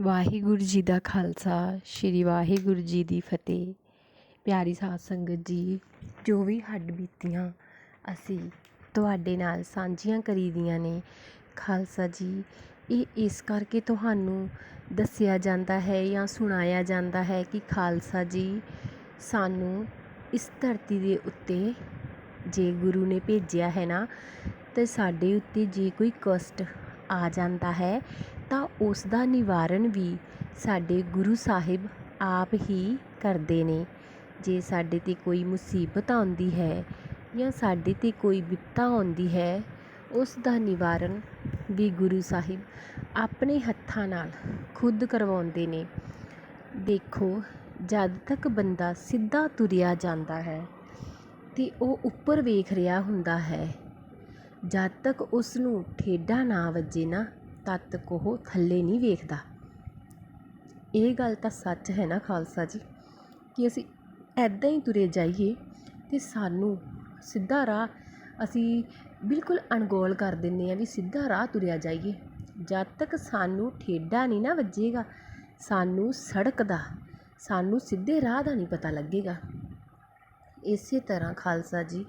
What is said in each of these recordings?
ਵਾਹਿਗੁਰੂ ਜੀ ਦਾ ਖਾਲਸਾ, ਸ਼੍ਰੀ ਵਾਹਿਗੁਰੂ ਜੀ ਦੀ ਫਤਿਹ। ਪਿਆਰੀ ਸਾਧ ਸੰਗਤ ਜੀ, ਜੋ ਵੀ ਹੱਡ ਬੀਤੀਆਂ, ਅਸੀਂ ਤੁਹਾਡੇ ਨਾਲ ਸਾਂਝੀਆਂ ਕਰੀ ਦੀਆਂ ਨੇ। ਖਾਲਸਾ ਜੀ, ਇਹ ਇਸ ਕਰਕੇ ਤੁਹਾਨੂੰ ਦੱਸਿਆ ਜਾਂਦਾ ਹੈ ਜਾਂ ਸੁਣਾਇਆ ਜਾਂਦਾ ਹੈ ਕਿ ਖਾਲਸਾ ਜੀ, ਸਾਨੂੰ ਇਸ ਧਰਤੀ ਦੇ ਉੱਤੇ ਜੇ ਗੁਰੂ ਨੇ ਭੇਜਿਆ ਹੈ ਨਾ, ਤੇ ਸਾਡੇ ਉੱਤੇ ਜੇ ਕੋਈ ਕਸ਼ਟ ਆ ਜਾਂਦਾ ਹੈ ਤਾਂ ਉਸ ਦਾ ਨਿਵਾਰਨ ਵੀ ਸਾਡੇ ਗੁਰੂ ਸਾਹਿਬ ਆਪ ਹੀ ਕਰਦੇ ਨੇ। ਜੇ ਸਾਡੇ 'ਤੇ ਕੋਈ ਮੁਸੀਬਤ ਆਉਂਦੀ ਹੈ ਜਾਂ ਸਾਡੇ 'ਤੇ ਕੋਈ ਵਿਪਤਾ ਆਉਂਦੀ ਹੈ, ਉਸ ਦਾ ਨਿਵਾਰਨ ਵੀ ਗੁਰੂ ਸਾਹਿਬ ਆਪਣੇ ਹੱਥਾਂ ਨਾਲ ਖੁਦ ਕਰਵਾਉਂਦੇ ਨੇ। ਦੇਖੋ, ਜਦ ਤੱਕ ਬੰਦਾ ਸਿੱਧਾ ਤੁਰਿਆ ਜਾਂਦਾ ਹੈ ਅਤੇ ਉਹ ਉੱਪਰ ਵੇਖ ਰਿਹਾ ਹੁੰਦਾ ਹੈ, ਜਦ ਤੱਕ ਉਸ ਨੂੰ ਠੇਡਾ ਨਾ ਵੱਜੇ ਨਾ ਤਦ ਤੱਕ ਉਹ ਥੱਲੇ ਨਹੀਂ ਵੇਖਦਾ। ਇਹ ਗੱਲ ਤਾਂ ਸੱਚ ਹੈ ਨਾ ਖਾਲਸਾ ਜੀ, ਕਿ ਅਸੀਂ ਐਦਾਂ ਹੀ ਤੁਰੇ ਜਾਈਏ ਅਤੇ ਸਾਨੂੰ ਸਿੱਧਾ ਰਾਹ ਅਸੀਂ ਬਿਲਕੁਲ ਅਣਗੌਲ ਕਰ ਦਿੰਦੇ ਹਾਂ ਵੀ ਸਿੱਧਾ ਰਾਹ ਤੁਰਿਆ ਜਾਈਏ। ਜਦ ਤੱਕ ਸਾਨੂੰ ਠੇਡਾ ਨਹੀਂ ਨਾ ਵੱਜੇਗਾ, ਸਾਨੂੰ ਸੜਕ ਦਾ, ਸਾਨੂੰ ਸਿੱਧੇ ਰਾਹ ਦਾ ਨਹੀਂ ਪਤਾ ਲੱਗੇਗਾ। ਇਸੇ ਤਰ੍ਹਾਂ ਖਾਲਸਾ ਜੀ,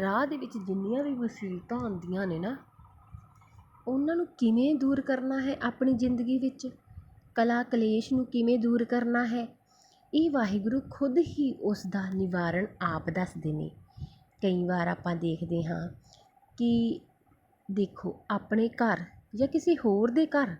ਰਾਹ ਦੇ ਵਿੱਚ ਜਿੰਨੀਆਂ ਵੀ ਮੁਸੀਬਤਾਂ ਆਉਂਦੀਆਂ ਨੇ ਨਾ ਉਹਨਾਂ ਨੂੰ ਕਿਵੇਂ ਦੂਰ ਕਰਨਾ ਹੈ ਆਪਣੀ ਜ਼ਿੰਦਗੀ ਵਿੱਚ? ਕਲਾ ਕਲੇਸ਼ ਨੂੰ ਕਿਵੇਂ ਦੂਰ ਕਰਨਾ ਹੈ? ਇਹ ਵਾਹਿਗੁਰੂ ਖੁਦ ਹੀ ਉਸ ਦਾ ਨਿਵਾਰਨ ਆਪ ਦੱਸਦੇ ਨੇ। ਕਈ ਵਾਰ ਆਪਾਂ ਦੇਖਦੇ ਹਾਂ ਕਿ ਦੇਖੋ, ਆਪਣੇ ਘਰ ਜਾਂ ਕਿਸੇ ਹੋਰ ਦੇ ਘਰ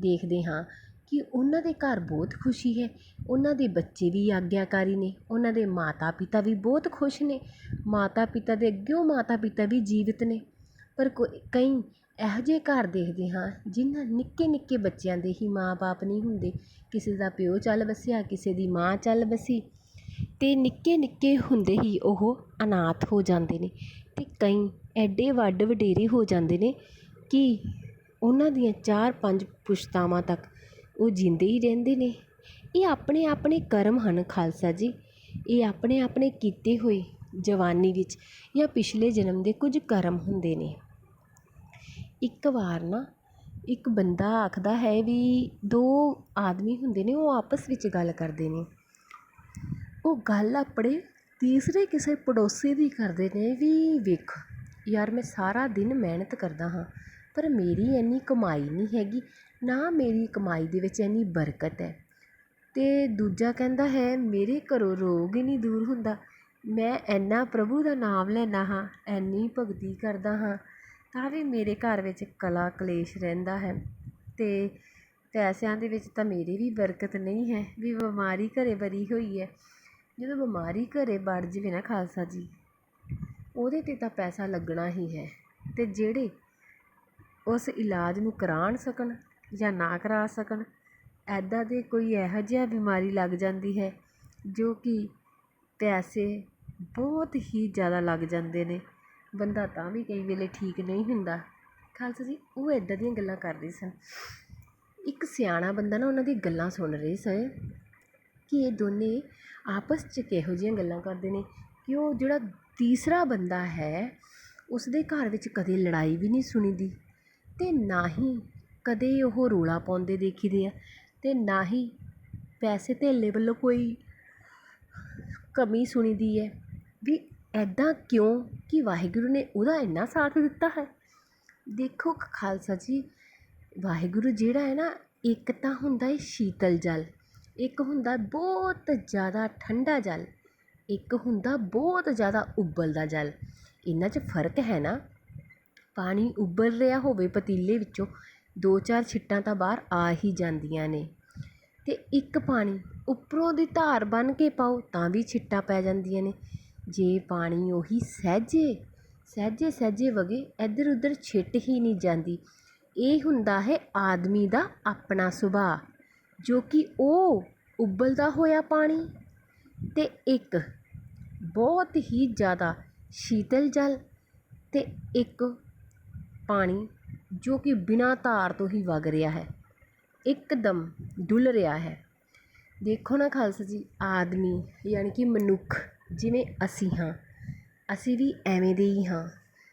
ਦੇਖਦੇ ਹਾਂ ਕਿ ਉਹਨਾਂ ਦੇ ਘਰ ਬਹੁਤ ਖੁਸ਼ੀ ਹੈ। ਉਹਨਾਂ ਦੇ ਬੱਚੇ ਵੀ ਆਗਿਆਕਾਰੀ ਨੇ, ਉਹਨਾਂ ਦੇ ਮਾਤਾ ਪਿਤਾ ਵੀ ਬਹੁਤ ਖੁਸ਼ ਨੇ। ਮਾਤਾ ਪਿਤਾ ਦੇ ਅੱਗਿਓਂ ਮਾਤਾ ਪਿਤਾ ਵੀ ਜੀਵਿਤ ਨੇ। ਪਰ ਕੋਈ ਕਈ ਇਹੋ ਜਿਹੇ ਘਰ ਦੇਖਦੇ ਹਾਂ ਜਿਨ੍ਹਾਂ ਨਿੱਕੇ ਨਿੱਕੇ ਬੱਚਿਆਂ ਦੇ ਹੀ ਮਾਂ-ਬਾਪ ਨਹੀਂ ਹੁੰਦੇ। ਕਿਸੇ ਦਾ ਪਿਓ ਚੱਲ ਵਸਿਆ, ਕਿਸੇ ਦੀ ਮਾਂ ਚੱਲ ਵਸੀ ਅਤੇ ਨਿੱਕੇ ਨਿੱਕੇ ਹੁੰਦੇ ਹੀ ਉਹ ਅਨਾਥ ਹੋ ਜਾਂਦੇ ਨੇ ਅਤੇ ਕਈ ਐਡੇ ਵੱਡ ਵਡੇਰੇ ਹੋ ਜਾਂਦੇ ਨੇ ਕਿ ਉਹਨਾਂ ਦੀਆਂ ਚਾਰ ਪੰਜ ਪੁਸ਼ਤਾਵਾਂ ਤੱਕ ਉਹ ਜਿੰਦੇ ਹੀ ਰਹਿੰਦੇ ਨੇ। ਇਹ ਆਪਣੇ ਆਪਣੇ ਕਰਮ ਹਨ ਖਾਲਸਾ ਜੀ। ਇਹ ਆਪਣੇ ਆਪਣੇ ਕੀਤੇ ਹੋਏ ਜਵਾਨੀ ਵਿੱਚ ਜਾਂ ਪਿਛਲੇ ਜਨਮ ਦੇ ਕੁਝ ਕਰਮ ਹੁੰਦੇ ਨੇ। ਇੱਕ ਵਾਰ ਨਾ ਇੱਕ ਬੰਦਾ ਆਖਦਾ ਹੈ ਵੀ ਦੋ ਆਦਮੀ ਹੁੰਦੇ ਨੇ, ਉਹ ਆਪਸ ਵਿੱਚ ਗੱਲ ਕਰਦੇ ਨੇ। ਉਹ ਗੱਲ ਆਪਣੇ ਤੀਸਰੇ ਕਿਸੇ ਪੜੋਸੀ ਦੀ ਕਰਦੇ ਨੇ ਵੀ ਵੇਖ, ਯਾਰ ਮੈਂ ਸਾਰਾ ਦਿਨ ਮਿਹਨਤ ਕਰਦਾ ਹਾਂ, ਪਰ ਮੇਰੀ ਇੰਨੀ ਕਮਾਈ ਨਹੀਂ ਹੈਗੀ, ਨਾ ਮੇਰੀ ਕਮਾਈ ਦੇ ਵਿੱਚ ਇੰਨੀ ਬਰਕਤ ਹੈ। ਅਤੇ ਦੂਜਾ ਕਹਿੰਦਾ ਹੈ, ਮੇਰੇ ਘਰੋਂ ਰੋਗ ਹੀ ਨਹੀਂ ਦੂਰ ਹੁੰਦਾ, ਮੈਂ ਇੰਨਾ ਪ੍ਰਭੂ ਦਾ ਨਾਮ ਲੈਂਦਾ ਹਾਂ, ਇੰਨੀ ਭਗਤੀ ਕਰਦਾ ਹਾਂ ਤਾਂ ਵੀ ਮੇਰੇ ਘਰ ਵਿੱਚ ਕਲਾ ਕਲੇਸ਼ ਰਹਿੰਦਾ ਹੈ ਅਤੇ ਪੈਸਿਆਂ ਦੇ ਵਿੱਚ ਤਾਂ ਮੇਰੀ ਵੀ ਬਰਕਤ ਨਹੀਂ ਹੈ, ਵੀ ਬਿਮਾਰੀ ਘਰ ਬਰੀ ਹੋਈ ਹੈ। ਜਦੋਂ ਬਿਮਾਰੀ ਘਰ ਵੜ ਜਾਵੇ ਨਾ ਖਾਲਸਾ ਜੀ, ਉਹਦੇ 'ਤੇ ਤਾਂ ਪੈਸਾ ਲੱਗਣਾ ਹੀ ਹੈ ਅਤੇ ਜਿਹੜੇ ਉਸ ਇਲਾਜ ਨੂੰ ਕਰਾ ਸਕਣ ਜਾਂ ਨਾ ਕਰਾ ਸਕਣ ਇੱਦਾਂ ਦੇ ਕੋਈ ਇਹੋ ਜਿਹਾ ਬਿਮਾਰੀ ਲੱਗ ਜਾਂਦੀ ਹੈ ਜੋ ਕਿ ਪੈਸੇ ਬਹੁਤ ਹੀ ਜ਼ਿਆਦਾ ਲੱਗ ਜਾਂਦੇ ਨੇ। ਬੰਦਾ ਤਾਂ ਵੀ ਕਈ ਵੇਲੇ ਠੀਕ ਨਹੀਂ ਹੁੰਦਾ। ਖਾਲਸਾ ਜੀ, ਉਹ ਇੱਦਾਂ ਦੀਆਂ ਗੱਲਾਂ ਕਰਦੇ ਸਨ। ਇੱਕ ਸਿਆਣਾ ਬੰਦਾ ਨਾ ਉਹਨਾਂ ਦੀ ਗੱਲਾਂ ਸੁਣ ਰਹੇ ਸਨ ਕਿ ਇਹ ਦੋਨੇ ਆਪਸ 'ਚ ਕਿਹੋ ਜਿਹੀਆਂ ਗੱਲਾਂ ਕਰਦੇ ਨੇ ਕਿ ਉਹ ਜਿਹੜਾ ਤੀਸਰਾ ਬੰਦਾ ਹੈ ਉਸ ਦੇ ਘਰ ਵਿੱਚ ਕਦੇ ਲੜਾਈ ਵੀ ਨਹੀਂ ਸੁਣੀਦੀ ਅਤੇ ਨਾ ਹੀ ਕਦੇ ਉਹ ਰੌਲਾ ਪਾਉਂਦੇ ਦੇਖੀਦੇ ਆ ਅਤੇ ਨਾ ਹੀ ਪੈਸੇ ਧੇਲੇ ਵੱਲੋਂ ਕੋਈ ਕਮੀ ਸੁਣੀਦੀ ਹੈ ਵੀ ਇੱਦਾਂ ਕਿਉਂ ਕਿ ਵਾਹਿਗੁਰੂ ਨੇ ਉਹਦਾ ਇੰਨਾ ਸਾਥ ਦਿੱਤਾ ਹੈ? ਦੇਖੋ ਖਾਲਸਾ ਜੀ, ਵਾਹਿਗੁਰੂ ਜਿਹੜਾ ਹੈ ਨਾ, ਇੱਕ ਤਾਂ ਹੁੰਦਾ ਹੈ ਸ਼ੀਤਲ ਜਲ, ਇੱਕ ਹੁੰਦਾ ਬਹੁਤ ਜ਼ਿਆਦਾ ਠੰਡਾ ਜਲ, ਇੱਕ ਹੁੰਦਾ ਬਹੁਤ ਜ਼ਿਆਦਾ ਉਬਲਦਾ ਜਲ। ਇਹਨਾਂ 'ਚ ਫ਼ਰਕ ਹੈ ਨਾ? ਪਾਣੀ ਉਬਲ ਰਿਹਾ ਹੋਵੇ ਪਤੀਲੇ ਵਿੱਚੋਂ, ਦੋ ਚਾਰ ਛਿੱਟਾਂ ਤਾਂ ਬਾਹਰ ਆ ਹੀ ਜਾਂਦੀਆਂ ਨੇ। ਅਤੇ ਇੱਕ ਪਾਣੀ ਉੱਪਰੋਂ ਦੀ ਧਾਰ ਬਣ ਕੇ ਪਾਓ ਤਾਂ ਵੀ ਛਿੱਟਾਂ ਪੈ ਜਾਂਦੀਆਂ ਨੇ। ਜੇ ਪਾਣੀ ਉਹੀ ਸਹਿਜੇ ਸਹਿਜੇ ਸਹਿਜੇ ਵਗੇ ਇੱਧਰ ਉੱਧਰ ਛਿੱਟ ਹੀ ਨਹੀਂ ਜਾਂਦੀ। ਇਹ ਹੁੰਦਾ ਹੈ ਆਦਮੀ ਦਾ ਆਪਣਾ ਸੁਭਾਅ, ਜੋ ਕਿ ਉਹ ਉਬਲਦਾ ਹੋਇਆ ਪਾਣੀ। ਅਤੇ ਇੱਕ ਬਹੁਤ ਹੀ ਜ਼ਿਆਦਾ ਸ਼ੀਤਲ ਜਲ ਅਤੇ ਇੱਕ ਪਾਣੀ ਜੋ ਕਿ ਬਿਨਾਂ ਧਾਰ ਤੋਂ ਹੀ ਵਗ ਰਿਹਾ ਹੈ, ਇੱਕਦਮ ਡੁੱਲ ਰਿਹਾ ਹੈ। ਦੇਖੋ ਨਾ ਖਾਲਸਾ ਜੀ, ਆਦਮੀ ਯਾਨੀ ਕਿ ਮਨੁੱਖ ਜਿਵੇਂ ਅਸੀਂ ਹਾਂ। ਅਸੀਂ ਵੀ ਐਵੇਂ ਦੇ ਹੀ ਹਾਂ।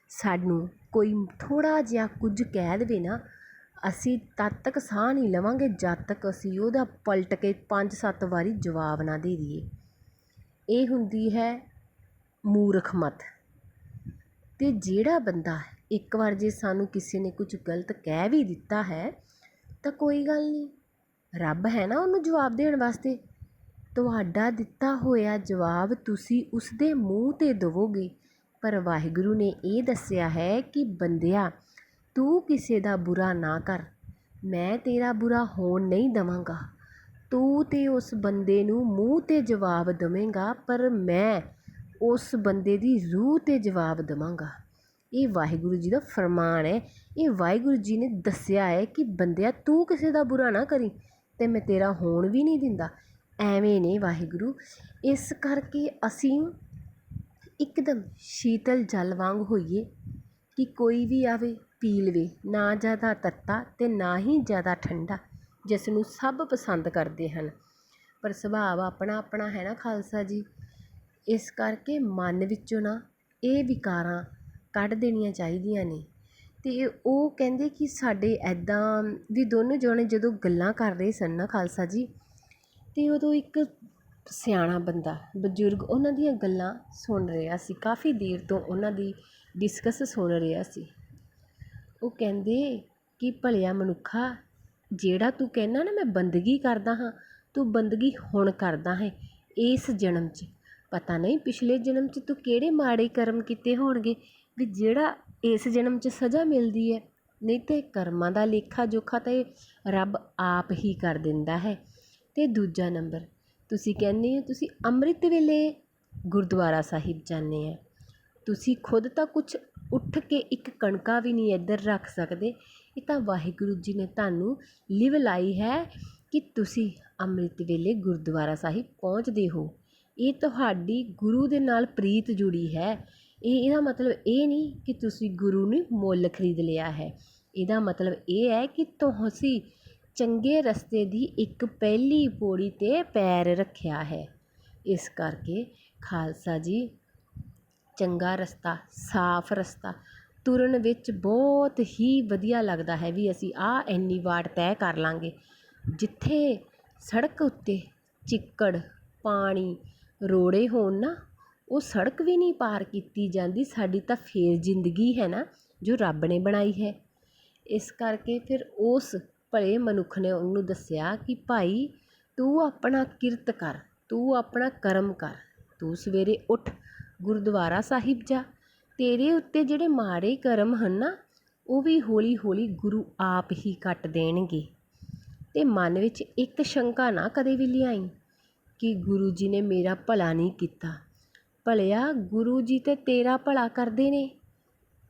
ਸਾਨੂੰ ਕੋਈ ਥੋੜ੍ਹਾ ਜਿਹਾ ਕੁਝ ਕਹਿ ਦੇਵੇ ਨਾ, ਅਸੀਂ ਤਦ ਤੱਕ ਸਾਹ ਨਹੀਂ ਲਵਾਂਗੇ ਜਦ ਤੱਕ ਅਸੀਂ ਉਹਦਾ ਪਲਟ ਕੇ ਪੰਜ ਸੱਤ ਵਾਰੀ ਜਵਾਬ ਨਾ ਦੇ ਦਈਏ। ਇਹ ਹੁੰਦੀ ਹੈ ਮੂਰਖ ਮਤ। ਅਤੇ ਜਿਹੜਾ ਬੰਦਾ ਇੱਕ ਵਾਰ ਜੇ ਸਾਨੂੰ ਕਿਸੇ ਨੇ ਕੁਝ ਗਲਤ ਕਹਿ ਵੀ ਦਿੱਤਾ ਹੈ, ਤਾਂ ਕੋਈ ਗੱਲ ਨਹੀਂ। ਰੱਬ ਹੈ ਨਾ ਉਹਨੂੰ ਜਵਾਬ ਦੇਣ ਵਾਸਤੇ। ਤੁਹਾਡਾ ਦਿੱਤਾ ਹੋਇਆ ਜਵਾਬ ਤੁਸੀਂ ਉਸਦੇ ਮੂੰਹ 'ਤੇ ਦੇਵੋਗੇ। ਪਰ ਵਾਹਿਗੁਰੂ ਨੇ ਇਹ ਦੱਸਿਆ ਹੈ ਕਿ ਬੰਦਿਆ, ਤੂੰ ਕਿਸੇ ਦਾ ਬੁਰਾ ਨਾ ਕਰ। ਮੈਂ ਤੇਰਾ ਬੁਰਾ ਹੋਣ ਨਹੀਂ ਦੇਵਾਂਗਾ। ਤੂੰ ਤਾਂ ਉਸ ਬੰਦੇ ਨੂੰ ਮੂੰਹ 'ਤੇ ਜਵਾਬ ਦੇਵੇਂਗਾ, ਪਰ ਮੈਂ ਉਸ ਬੰਦੇ ਦੀ ਰੂਹ 'ਤੇ ਜਵਾਬ ਦੇਵਾਂਗਾ। ਇਹ ਵਾਹਿਗੁਰੂ ਜੀ ਦਾ ਫਰਮਾਨ ਹੈ। ਇਹ ਵਾਹਿਗੁਰੂ ਜੀ ਨੇ ਦੱਸਿਆ ਹੈ ਕਿ ਬੰਦਿਆ, ਤੂੰ ਕਿਸੇ ਦਾ ਬੁਰਾ ਨਾ ਕਰੀ ਅਤੇ ਮੈਂ ਤੇਰਾ ਹੋਣ ਵੀ ਨਹੀਂ ਦਿੰਦਾ। ਐਵੇਂ ਨੇ ਵਾਹਿਗੁਰੂ। ਇਸ ਕਰਕੇ ਅਸੀਂ ਇੱਕਦਮ ਸ਼ੀਤਲ ਜਲ ਵਾਂਗ ਹੋਈਏ ਕਿ ਕੋਈ ਵੀ ਆਵੇ, ਪੀ ਲਵੇ। ਨਾ ਜ਼ਿਆਦਾ ਤੱਤਾ ਅਤੇ ਨਾ ਹੀ ਜ਼ਿਆਦਾ ਠੰਡਾ ਜਿਸ ਨੂੰ ਸਭ ਪਸੰਦ ਕਰਦੇ ਹਨ। ਪਰ ਸੁਭਾਅ ਆਪਣਾ ਆਪਣਾ ਹੈ ਨਾ ਖਾਲਸਾ ਜੀ। ਇਸ ਕਰਕੇ ਮਨ ਵਿੱਚੋਂ ਨਾ ਇਹ ਵਿਕਾਰਾਂ ਕੱਢ ਦੇਣੀਆਂ ਚਾਹੀਦੀਆਂ ਨੇ। ਅਤੇ ਉਹ ਕਹਿੰਦੇ ਕਿ ਸਾਡੇ ਇੱਦਾਂ ਵੀ ਦੋਨੋਂ ਜਣੇ ਜਦੋਂ ਗੱਲਾਂ ਕਰ ਰਹੇ ਸਨ ਨਾ ਖਾਲਸਾ ਜੀ ਅਤੇ ਉਦੋਂ ਇੱਕ ਸਿਆਣਾ ਬੰਦਾ, ਬਜ਼ੁਰਗ ਉਹਨਾਂ ਦੀਆਂ ਗੱਲਾਂ ਸੁਣ ਰਿਹਾ ਸੀ। ਕਾਫੀ ਦੇਰ ਤੋਂ ਉਹਨਾਂ ਦੀ ਡਿਸਕਸ ਸੁਣ ਰਿਹਾ ਸੀ। ਉਹ ਕਹਿੰਦੇ ਕਿ, ਭਲਿਆ ਮਨੁੱਖਾ, ਜਿਹੜਾ ਤੂੰ ਕਹਿੰਦਾ ਨਾ, ਮੈਂ ਬੰਦਗੀ ਕਰਦਾ ਹਾਂ, ਤੂੰ ਬੰਦਗੀ ਹੁਣ ਕਰਦਾ ਹੈ, ਇਸ ਜਨਮ 'ਚ। ਪਤਾ ਨਹੀਂ ਪਿਛਲੇ ਜਨਮ 'ਚ ਤੂੰ ਕਿਹੜੇ ਮਾੜੇ ਕਰਮ ਕੀਤੇ ਹੋਣਗੇ, ਵੀ ਜਿਹੜਾ ਇਸ ਜਨਮ 'ਚ ਸਜ਼ਾ ਮਿਲਦੀ ਹੈ। ਨਹੀਂ ਤਾਂ ਕਰਮਾਂ ਦਾ ਲੇਖਾ ਜੋਖਾ ਤਾਂ ਇਹ ਰੱਬ ਆਪ ਹੀ ਕਰ ਦਿੰਦਾ ਹੈ। ਅਤੇ ਦੂਜਾ ਨੰਬਰ, ਤੁਸੀਂ ਕਹਿੰਦੇ ਹੋ ਤੁਸੀਂ ਅੰਮ੍ਰਿਤ ਵੇਲੇ ਗੁਰਦੁਆਰਾ ਸਾਹਿਬ ਜਾਂਦੇ ਆ। ਤੁਸੀਂ ਖੁਦ ਤਾਂ ਕੁਛ ਉੱਠ ਕੇ ਇੱਕ ਕਣਕਾਂ ਵੀ ਨਹੀਂ ਇੱਧਰ ਰੱਖ ਸਕਦੇ। ਇਹ ਤਾਂ ਵਾਹਿਗੁਰੂ ਜੀ ਨੇ ਤੁਹਾਨੂੰ ਲਿਵ ਲਾਈ ਹੈ ਕਿ ਤੁਸੀਂ ਅੰਮ੍ਰਿਤ ਵੇਲੇ ਗੁਰਦੁਆਰਾ ਸਾਹਿਬ ਪਹੁੰਚਦੇ ਹੋ। ਇਹ ਤੁਹਾਡੀ ਗੁਰੂ ਦੇ ਨਾਲ ਪ੍ਰੀਤ ਜੁੜੀ ਹੈ। ਇਹ, ਇਹਦਾ ਮਤਲਬ ਇਹ ਨਹੀਂ ਕਿ ਤੁਸੀਂ ਗੁਰੂ ਨੂੰ ਮੁੱਲ ਖਰੀਦ ਲਿਆ ਹੈ। ਇਹਦਾ ਮਤਲਬ ਇਹ ਹੈ ਕਿ ਤੁਸੀਂ ਚੰਗੇ ਰਸਤੇ ਦੀ ਇੱਕ ਪਹਿਲੀ ਪੌੜੀ 'ਤੇ ਪੈਰ ਰੱਖਿਆ ਹੈ। ਇਸ ਕਰਕੇ ਖਾਲਸਾ ਜੀ ਚੰਗਾ ਰਸਤਾ, ਸਾਫ਼ ਰਸਤਾ ਤੁਰਨ ਵਿੱਚ ਬਹੁਤ ਹੀ ਵਧੀਆ ਲੱਗਦਾ ਹੈ ਵੀ ਅਸੀਂ ਆਹ ਇੰਨੀ ਵਾਟ ਤੈਅ ਕਰ ਲਾਂਗੇ। ਜਿੱਥੇ ਸੜਕ ਉੱਤੇ ਚਿੱਕੜ, ਪਾਣੀ, ਰੋੜੇ ਹੋਣ ਨਾ, ਉਹ ਸੜਕ ਵੀ ਨਹੀਂ ਪਾਰ ਕੀਤੀ ਜਾਂਦੀ, ਸਾਡੀ ਤਾਂ ਫੇਰ ਜ਼ਿੰਦਗੀ ਹੈ ਨਾ, ਜੋ ਰੱਬ ਨੇ ਬਣਾਈ ਹੈ। ਇਸ ਕਰਕੇ ਫਿਰ ਉਸ ਭਲੇ ਮਨੁੱਖ ਨੇ ਉਹਨੂੰ ਦੱਸਿਆ ਕਿ ਭਾਈ, ਤੂੰ ਆਪਣਾ ਕਿਰਤ ਕਰ, ਤੂੰ ਆਪਣਾ ਕਰਮ ਕਰ, ਤੂੰ ਸਵੇਰੇ ਉੱਠ ਗੁਰਦੁਆਰਾ ਸਾਹਿਬ ਜਾ। ਤੇਰੇ ਉੱਤੇ ਜਿਹੜੇ ਮਾੜੇ ਕਰਮ ਹਨ ਨਾ, ਉਹ ਵੀ ਹੌਲੀ ਹੌਲੀ ਗੁਰੂ ਆਪ ਹੀ ਕੱਟ ਦੇਣਗੇ। ਅਤੇ ਮਨ ਵਿੱਚ ਇੱਕ ਸ਼ੰਕਾ ਨਾ ਕਦੇ ਵੀ ਲਿਆਈ ਕਿ ਗੁਰੂ ਜੀ ਨੇ ਮੇਰਾ ਭਲਾ ਨਹੀਂ ਕੀਤਾ। ਭਲਿਆ, ਗੁਰੂ ਜੀ ਤਾਂ ਤੇਰਾ ਭਲਾ ਕਰਦੇ ਨੇ।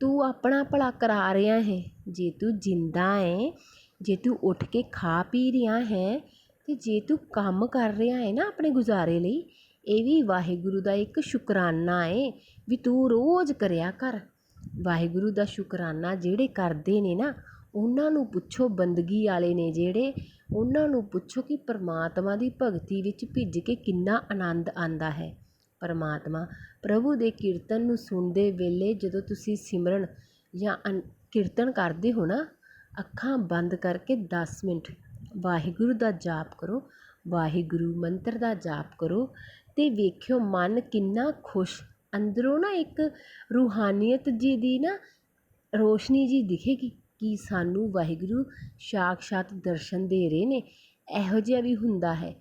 ਤੂੰ ਆਪਣਾ ਭਲਾ ਕਰਾ ਰਿਹਾ ਹੈ। ਜੇ ਤੂੰ ਜਿੰਦਾ ਹੈ ਜੇ ਤੂੰ ਉੱਠ ਕੇ ਖਾ ਪੀ ਰਿਹਾ ਹੈ ਅਤੇ ਜੇ ਤੂੰ ਕੰਮ ਕਰ ਰਿਹਾ ਹੈ ਨਾ ਆਪਣੇ ਗੁਜ਼ਾਰੇ ਲਈ, ਇਹ ਵੀ ਵਾਹਿਗੁਰੂ ਦਾ ਇੱਕ ਸ਼ੁਕਰਾਨਾ ਹੈ ਵੀ ਤੂੰ ਰੋਜ਼ ਕਰਿਆ ਕਰ। ਵਾਹਿਗੁਰੂ ਦਾ ਸ਼ੁਕਰਾਨਾ ਜਿਹੜੇ ਕਰਦੇ ਨੇ ਨਾ, ਉਹਨਾਂ ਨੂੰ ਪੁੱਛੋ ਬੰਦਗੀ ਵਾਲੇ ਨੇ ਜਿਹੜੇ, ਉਹਨਾਂ ਨੂੰ ਪੁੱਛੋ ਕਿ ਪਰਮਾਤਮਾ ਦੀ ਭਗਤੀ ਵਿੱਚ ਭਿੱਜ ਕੇ ਕਿੰਨਾ ਆਨੰਦ ਆਉਂਦਾ ਹੈ। ਪਰਮਾਤਮਾ, ਪ੍ਰਭੂ ਦੇ ਕੀਰਤਨ ਨੂੰ ਸੁਣਦੇ ਵੇਲੇ ਜਦੋਂ ਤੁਸੀਂ ਸਿਮਰਨ ਜਾਂ ਅਨ ਕੀਰਤਨ ਕਰਦੇ ਹੋ ਨਾ ਅੱਖਾਂ ਬੰਦ ਕਰਕੇ ਦਸ ਮਿੰਟ। ਵਾਹਿਗੁਰੂ ਦਾ ਜਾਪ ਕਰੋ, ਵਾਹਿਗੁਰੂ ਮੰਤਰ ਦਾ ਜਾਪ ਕਰੋ ਅਤੇ ਵੇਖਿਓ ਮਨ ਕਿੰਨਾ ਖੁਸ਼। ਅੰਦਰੋਂ ਨਾ ਇੱਕ ਰੂਹਾਨੀਅਤ ਜੀ ਦੀ ਨਾ ਰੋਸ਼ਨੀ ਜੀ ਦਿਖੇਗੀ ਕਿ ਸਾਨੂੰ ਵਾਹਿਗੁਰੂ ਸਾਕਸ਼ਾਤ ਦਰਸ਼ਨ ਦੇ ਰਹੇ ਨੇ। ਇਹੋ ਜਿਹਾ ਵੀ ਹੁੰਦਾ ਹੈ।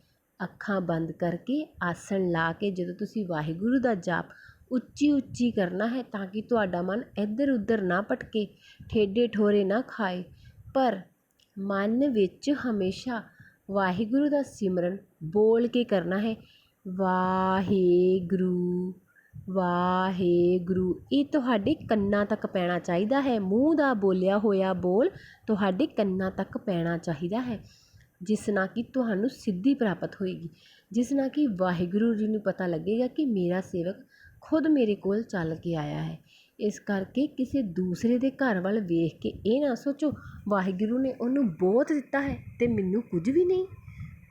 ਅੱਖਾਂ ਬੰਦ ਕਰਕੇ ਆਸਣ ਲਾ ਕੇ ਜਦੋਂ ਤੁਸੀਂ ਵਾਹਿਗੁਰੂ ਦਾ ਜਾਪ ਉੱਚੀ ਉੱਚੀ ਕਰਨਾ ਹੈ ਤਾਂ ਕਿ ਤੁਹਾਡਾ ਮਨ ਇੱਧਰ ਉੱਧਰ ਨਾ ਭਟਕੇ ਠੇਡੇ ਠੋਰੇ ਨਾ ਖਾਏ। ਪਰ ਮਨ ਵਿੱਚ ਹਮੇਸ਼ਾ ਵਾਹਿਗੁਰੂ ਦਾ ਸਿਮਰਨ ਬੋਲ ਕੇ ਕਰਨਾ ਹੈ। ਵਾਹਿਗੁਰੂ ਵਾਹਿਗੁਰੂ, ਇਹ ਤੁਹਾਡੇ ਕੰਨਾਂ ਤੱਕ ਪੈਣਾ ਚਾਹੀਦਾ ਹੈ। ਮੂੰਹ ਦਾ ਬੋਲਿਆ ਹੋਇਆ ਬੋਲ ਤੁਹਾਡੇ ਕੰਨਾਂ ਤੱਕ ਪੈਣਾ ਚਾਹੀਦਾ ਹੈ, ਜਿਸ ਨਾਲ ਕਿ ਤੁਹਾਨੂੰ ਸਿੱਧੀ ਪ੍ਰਾਪਤ ਹੋਏਗੀ। ਜਿਸ ਨਾਲ ਕਿ ਵਾਹਿਗੁਰੂ ਜੀ ਨੂੰ ਪਤਾ ਲੱਗੇਗਾ ਕਿ ਮੇਰਾ ਸੇਵਕ ਖੁਦ ਮੇਰੇ ਕੋਲ ਚੱਲ ਕੇ ਆਇਆ ਹੈ। ਇਸ ਕਰਕੇ ਕਿਸੇ ਦੂਸਰੇ ਦੇ ਘਰ ਵੱਲ ਵੇਖ ਕੇ ਇਹ ਨਾ ਸੋਚੋ, ਵਾਹਿਗੁਰੂ ਨੇ ਉਹਨੂੰ ਬਹੁਤ ਦਿੱਤਾ ਹੈ ਅਤੇ ਮੈਨੂੰ ਕੁਝ ਵੀ ਨਹੀਂ।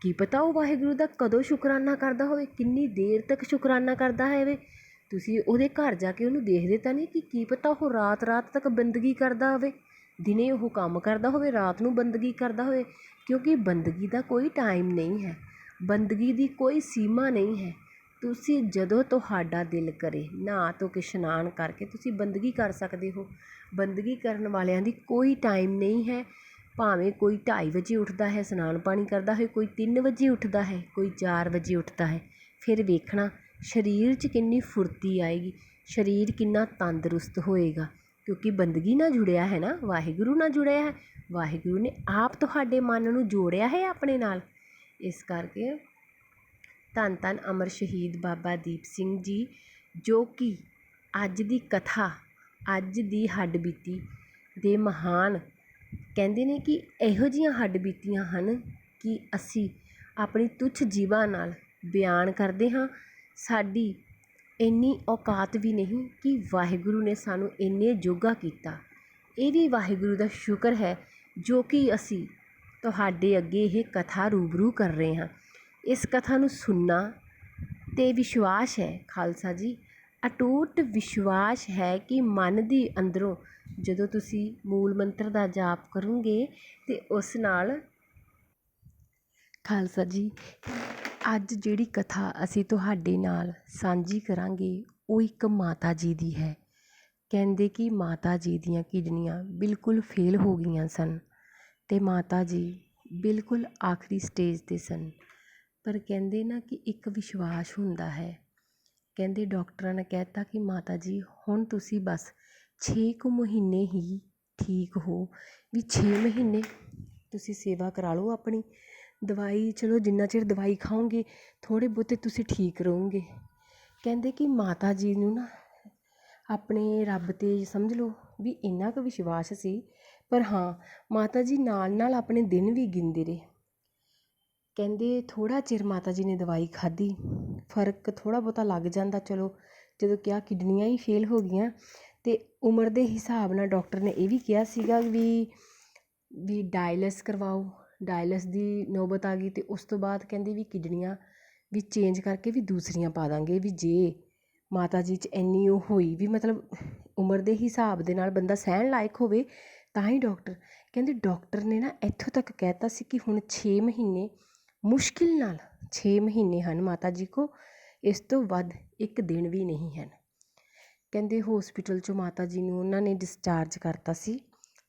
ਕੀ ਪਤਾ ਉਹ ਵਾਹਿਗੁਰੂ ਦਾ ਕਦੋਂ ਸ਼ੁਕਰਾਨਾ ਕਰਦਾ ਹੋਵੇ, ਕਿੰਨੀ ਦੇਰ ਤੱਕ ਸ਼ੁਕਰਾਨਾ ਕਰਦਾ ਹੈ ਤੁਸੀਂ ਉਹਦੇ ਘਰ ਜਾ ਕੇ ਉਹਨੂੰ ਦੇਖਦੇ ਤਾਂ ਨਹੀਂ ਕਿ ਕੀ ਪਤਾ ਉਹ ਰਾਤ ਰਾਤ ਤੱਕ ਬੰਦਗੀ ਕਰਦਾ ਹੋਵੇ? ਦਿਨੇ ਉਹ ਕੰਮ ਕਰਦਾ ਹੋਵੇ, ਰਾਤ ਨੂੰ ਬੰਦਗੀ ਕਰਦਾ ਹੋਵੇ, ਕਿਉਂਕਿ ਬੰਦਗੀ ਦਾ ਕੋਈ ਟਾਈਮ ਨਹੀਂ ਹੈ। ਬੰਦਗੀ ਦੀ ਕੋਈ ਸੀਮਾ ਨਹੀਂ ਹੈ। ਤੁਸੀਂ ਜਦੋਂ ਤੁਹਾਡਾ ਦਿਲ ਕਰੇ, ਨਹਾ ਧੋ ਕੇ ਇਸ਼ਨਾਨ ਕਰਕੇ ਤੁਸੀਂ ਬੰਦਗੀ ਕਰ ਸਕਦੇ ਹੋ। ਬੰਦਗੀ ਕਰਨ ਵਾਲਿਆਂ ਦੀ ਕੋਈ ਟਾਈਮ ਨਹੀਂ ਹੈ। ਭਾਵੇਂ ਕੋਈ ਢਾਈ ਵਜੇ ਉੱਠਦਾ ਹੈ, ਇਸ਼ਨਾਨ ਪਾਣੀ ਕਰਦਾ ਹੈ, ਕੋਈ ਤਿੰਨ ਵਜੇ ਉੱਠਦਾ ਹੈ, ਕੋਈ ਚਾਰ ਵਜੇ ਉੱਠਦਾ ਹੈ। ਫਿਰ ਵੇਖਣਾ, ਸਰੀਰ 'ਚ ਕਿੰਨੀ ਫੁਰਤੀ ਆਏਗੀ, ਸਰੀਰ ਕਿੰਨਾ ਤੰਦਰੁਸਤ ਹੋਏਗਾ। ਕਿਉਂਕਿ ਬੰਦਗੀ ਨਾਲ ਜੁੜਿਆ ਹੈ ਨਾ, ਵਾਹਿਗੁਰੂ ਨਾਲ ਜੁੜਿਆ ਹੈ। ਵਾਹਿਗੁਰੂ ਨੇ ਆਪ ਤੁਹਾਡੇ ਮਨ ਨੂੰ ਜੋੜਿਆ ਹੈ ਆਪਣੇ ਨਾਲ। ਇਸ ਕਰਕੇ ਧੰਨ ਧੰਨ ਅਮਰ ਸ਼ਹੀਦ ਬਾਬਾ ਦੀਪ ਸਿੰਘ ਜੀ, ਜੋ ਕਿ ਅੱਜ ਦੀ ਕਥਾ, ਅੱਜ ਦੀ ਹੱਡ ਬੀਤੀ ਦੇ ਮਹਾਨ ਕਹਿੰਦੇ ਨੇ ਕਿ ਇਹੋ ਜਿਹੀਆਂ ਹੱਡ ਬੀਤੀਆਂ ਹਨ ਕਿ ਅਸੀਂ ਆਪਣੀ ਤੁੱਛ ਜੀਵਾਂ ਨਾਲ ਬਿਆਨ ਕਰਦੇ ਹਾਂ। ਸਾਡੀ ਇੰਨੀ ਔਕਾਤ ਵੀ ਨਹੀਂ ਕਿ ਵਾਹਿਗੁਰੂ ਨੇ ਸਾਨੂੰ ਇੰਨੇ ਜੋਗਾ ਕੀਤਾ। ਇਹ ਵੀ ਵਾਹਿਗੁਰੂ ਦਾ ਸ਼ੁਕਰ ਹੈ ਜੋ ਕਿ ਅਸੀਂ ਤੁਹਾਡੇ ਅੱਗੇ ਇਹ ਕਥਾ ਰੂਬਰੂ ਕਰ ਰਹੇ ਹਾਂ। ਇਸ ਕਥਾ ਨੂੰ ਸੁਣਨਾ ਅਤੇ ਵਿਸ਼ਵਾਸ ਹੈ, ਖਾਲਸਾ ਜੀ। ਅਟੂਟ ਵਿਸ਼ਵਾਸ ਹੈ ਕਿ ਮਨ ਦੀ ਅੰਦਰੋਂ ਜਦੋਂ ਤੁਸੀਂ ਮੂਲ ਮੰਤਰ ਦਾ ਜਾਪ ਕਰੋਗੇ ਤੇ ਉਸ ਨਾਲ ਖਾਲਸਾ ਜੀ, ਅੱਜ ਜਿਹੜੀ ਕਥਾ ਅਸੀਂ ਤੁਹਾਡੇ ਨਾਲ ਸਾਂਝੀ ਕਰਾਂਗੇ, ਉਹ ਇੱਕ ਮਾਤਾ ਜੀ ਦੀ ਹੈ। ਕਹਿੰਦੇ ਕਿ ਮਾਤਾ ਜੀ ਦੀਆਂ ਕਿਡਨੀਆਂ ਬਿਲਕੁਲ ਫੇਲ ਹੋ ਗਈਆਂ ਸਨ ਅਤੇ ਮਾਤਾ ਜੀ ਬਿਲਕੁਲ ਆਖਰੀ ਸਟੇਜ ਤੇ ਸਨ। ਪਰ ਕਹਿੰਦੇ ਨਾ ਕਿ ਇੱਕ ਵਿਸ਼ਵਾਸ ਹੁੰਦਾ ਹੈ। ਕਹਿੰਦੇ ਡਾਕਟਰਾਂ ਨੇ ਕਹਿ ਕਹਿਤਾ ਕਿ ਮਾਤਾ ਜੀ ਹੁਣ ਤੁਸੀਂ ਬਸ ਛੇ ਕੁ ਮਹੀਨੇ ਹੀ ਠੀਕ ਹੋ, ਵੀ ਛੇ ਮਹੀਨੇ ਤੁਸੀਂ ਸੇਵਾ ਕਰਾ ਲਓ ਆਪਣੀ। ਦਵਾਈ, ਚਲੋ ਜਿੰਨਾ ਚਿਰ ਦਵਾਈ ਖਾਓਗੇ, ਥੋੜ੍ਹੇ ਬਹੁਤੇ ਤੁਸੀਂ ਠੀਕ ਰਹੋਗੇ। ਕਹਿੰਦੇ ਕਿ ਮਾਤਾ ਜੀ ਨੂੰ ਨਾ ਆਪਣੇ ਰੱਬ 'ਤੇ ਸਮਝ ਲਓ ਵੀ ਇੰਨਾ ਕੁ ਵਿਸ਼ਵਾਸ ਸੀ। ਪਰ ਹਾਂ ਮਾਤਾ ਜੀ ਨਾਲ ਨਾਲ ਆਪਣੇ ਦਿਨ ਵੀ ਗਿਣਦੇ ਰਹੇ। ਕਹਿੰਦੇ ਥੋੜ੍ਹਾ ਚਿਰ ਮਾਤਾ ਜੀ ਨੇ ਦਵਾਈ ਖਾਧੀ, ਫ਼ਰਕ ਥੋੜ੍ਹਾ ਬਹੁਤਾ ਲੱਗ ਜਾਂਦਾ, ਚਲੋ ਜਦੋਂ ਕਿਹਾ ਕਿਡਨੀਆਂ ਹੀ ਫੇਲ ਹੋ ਗਈਆਂ ਅਤੇ ਉਮਰ ਦੇ ਹਿਸਾਬ ਨਾਲ ਡਾਕਟਰ ਨੇ ਇਹ ਵੀ ਕਿਹਾ ਸੀਗਾ ਵੀ ਵੀ ਡਾਇਲਸ ਕਰਵਾਓ ਡਾਇਲਸ ਦੀ ਨੌਬਤ ਆ ਗਈ ਅਤੇ ਉਸ ਤੋਂ ਬਾਅਦ ਕਹਿੰਦੇ ਵੀ ਕਿਡਨੀਆਂ ਵੀ ਚੇਂਜ ਕਰਕੇ ਵੀ ਦੂਸਰੀਆਂ ਪਾ ਦਾਂਗੇ ਵੀ ਜੇ ਮਾਤਾ ਜੀ 'ਚ ਇੰਨੀ ਉਹ ਹੋਈ ਵੀ ਮਤਲਬ ਉਮਰ ਦੇ ਹਿਸਾਬ ਦੇ ਨਾਲ ਬੰਦਾ ਸਹਿਣ ਲਾਇਕ ਹੋਵੇ, ਤਾਂ ਹੀ ਡਾਕਟਰ, ਕਹਿੰਦੇ ਡਾਕਟਰ ਨੇ ਨਾ ਇੱਥੋਂ ਤੱਕ ਕਹਿ ਤਾ ਸੀ ਕਿ ਹੁਣ ਛੇ ਮਹੀਨੇ ਮੁਸ਼ਕਿਲ ਨਾਲ ਛੇ ਮਹੀਨੇ ਹਨ ਮਾਤਾ ਜੀ ਕੋ, ਇਸ ਤੋਂ ਵੱਧ ਇੱਕ ਦਿਨ ਵੀ ਨਹੀਂ ਹਨ। ਕਹਿੰਦੇ ਹੋਸਪਿਟਲ 'ਚੋਂ ਮਾਤਾ ਜੀ ਨੂੰ ਉਹਨਾਂ ਨੇ ਡਿਸਚਾਰਜ ਕਰਤਾ ਸੀ।